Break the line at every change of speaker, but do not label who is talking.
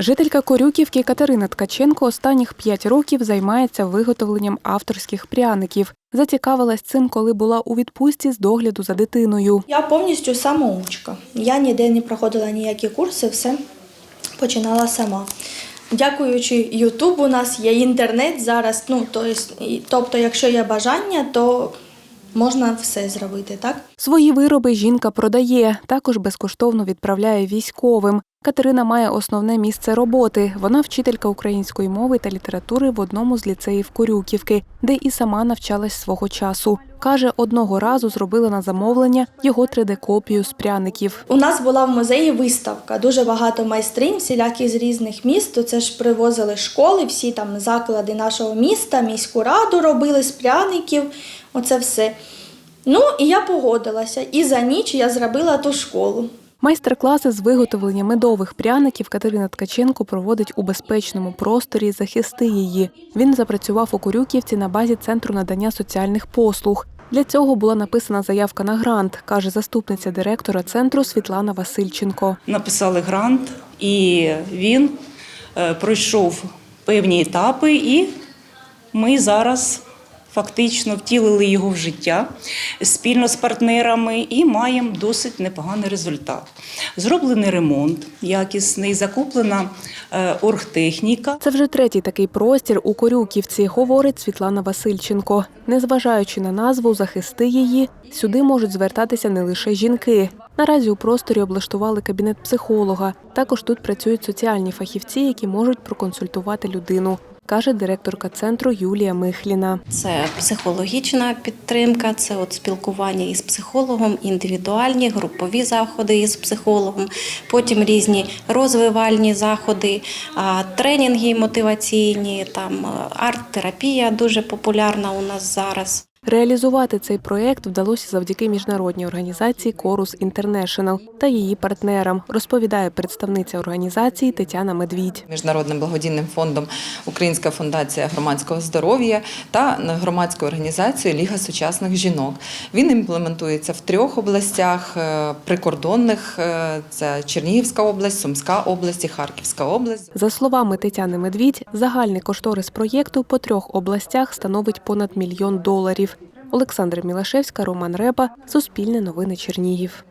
Жителька Корюківки Катерина Ткаченко останніх п'ять років займається виготовленням авторських пряників. Зацікавилась цим, коли була у відпустці з догляду за дитиною.
Я повністю самоучка. Я ніде не проходила ніякі курси, все починала сама. Дякуючи Ютубу, у нас є інтернет зараз. Ну, тобто, якщо є бажання, то можна все зробити, так?
Свої вироби жінка продає, також безкоштовно відправляє військовим. Катерина має основне місце роботи. Вона вчителька української мови та літератури в одному з ліцеїв Корюківки, де і сама навчалась свого часу. Каже, одного разу зробила на замовлення його 3D-копію з пряників.
У нас була в музеї виставка. Дуже багато майстринь, всілякі з різних міст. То Це ж привозили школи, всі там заклади нашого міста, міську раду робили з пряників. Оце все. Ну і я погодилася. І за ніч я зробила ту школу.
Майстер-класи з виготовлення медових пряників Катерина Ткаченко проводить у безпечному просторі захисти її. Він запрацював у Корюківці на базі центру надання соціальних послуг. Для цього була написана заявка на грант, каже заступниця директора центру Світлана Васильченко.
написали грант, і він е, пройшов певні етапи, і ми зараз фактично втілили його в життя спільно з партнерами і маємо досить непоганий результат. Зроблений ремонт якісний, закуплена е, оргтехніка.
Це вже третій такий простір у Корюківці, говорить Світлана Васильченко. Незважаючи на назву захисти її, сюди можуть звертатися не лише жінки. Наразі у просторі облаштували кабінет психолога. Також тут працюють соціальні фахівці, які можуть проконсультувати людину, каже директорка центру Юлія Михліна.
Це психологічна підтримка, це от спілкування із психологом, індивідуальні, групові заходи із психологом, потім різні розвивальні заходи, тренінги мотиваційні, там арт-терапія дуже популярна у нас зараз.
Реалізувати цей проект вдалося завдяки міжнародній організації Корус Інтернешнл та її партнерам, розповідає представниця організації Тетяна Медвідь.
Міжнародним благодійним фондом Українська фундація громадського здоров'я та громадською організацією Ліга сучасних жінок. Він імплементується в трьох областях е, прикордонних: е, це Чернігівська область, Сумська область і Харківська область.
За словами Тетяни Медвідь, загальний кошторис проєкту по трьох областях становить понад мільйон доларів. Олександра Мілашевська, Роман Репа, Суспільне новини Чернігів.